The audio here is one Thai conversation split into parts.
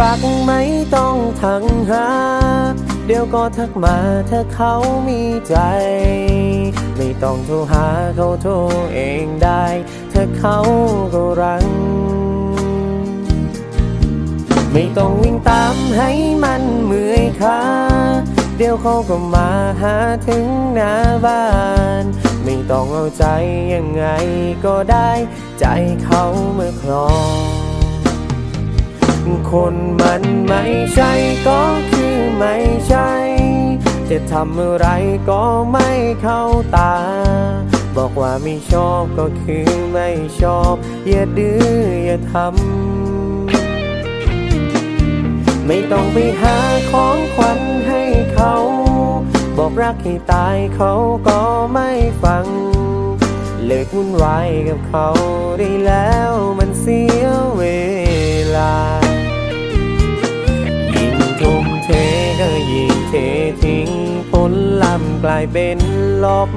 รักไม่ต้องทังหา เดี๋ยวก็ทักมาถ้าเขามีใจ ไม่ต้องโทรหาเขาโทรเองได้ ถ้าเขาก็รัง ไม่ต้องวิ่งตามให้มันเมื่อยขาเดี๋ยวเขาก็มาหาถึงหน้าบ้านไม่ต้องเอาใจยังไงก็ได้ ใจเขาเมื่อครอง คนมันไม่ใช่ก็คือไม่ใช่ จะทำอะไรก็ไม่เข้าตา บอกว่าไม่ชอบก็คือไม่ชอบ อย่าดื้ออย่าทำ ไม่ต้องไปหาของขวัญให้เขา บอกรักให้ตายเขาก็ไม่ฟังเลิกวุ่นวายกับเขาได้แล้วมันเสียเวล กลายเป็นลบ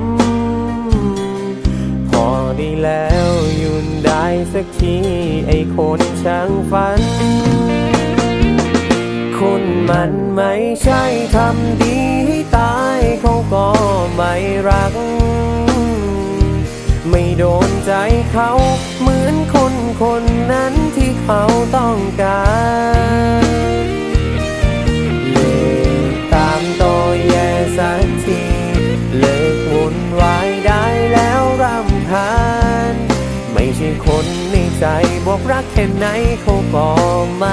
พอดีแล้วยุนได้สักทีไอ้คนช่างฝันคนมันไม่ใช่ทำดีให้ตายเขาก็ไม่รัก ไม่โดนใจเขาเหมือนคนคนนั้นที่เขาต้องการ รักแค่ไหนเขาก็ไม่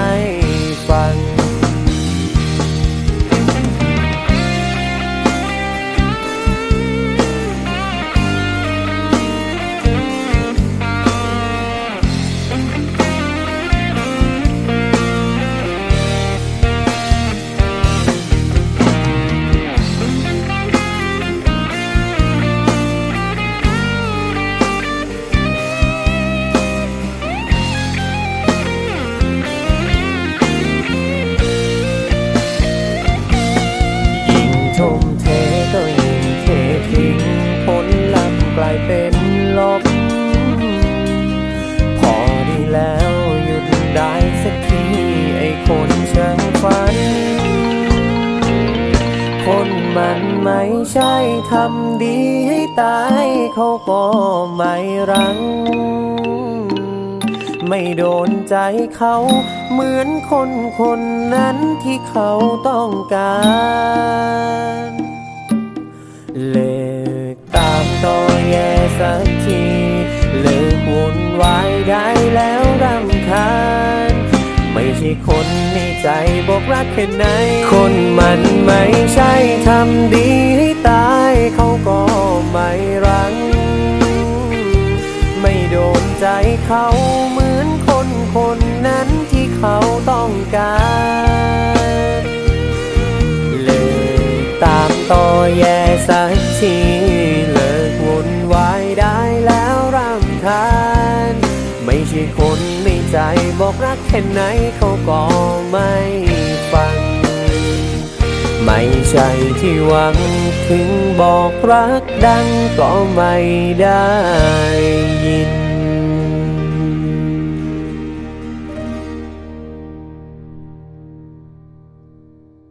คนมันไม่ใช่ทำดีให้ตายเขาก็ไม่รัง ไม่โดนใจเขาเหมือนคนคนนั้นที่เขาต้องการเลิกตามต่อแย่สัก กรักแค่ไหน คนมันไม่ใช่ทำดีให้ตายเขาก็ไม่รัง ไม่โดนใจเขาเหมือนคนคนนั้นที่เขาต้องการเลิกตามต่อแย่สักที ใจบอกรักแค่ไหนเขาก็ไม่ฟัง ไม่ใช่ที่หวังถึงบอกรักดังก็ไม่ได้ยิน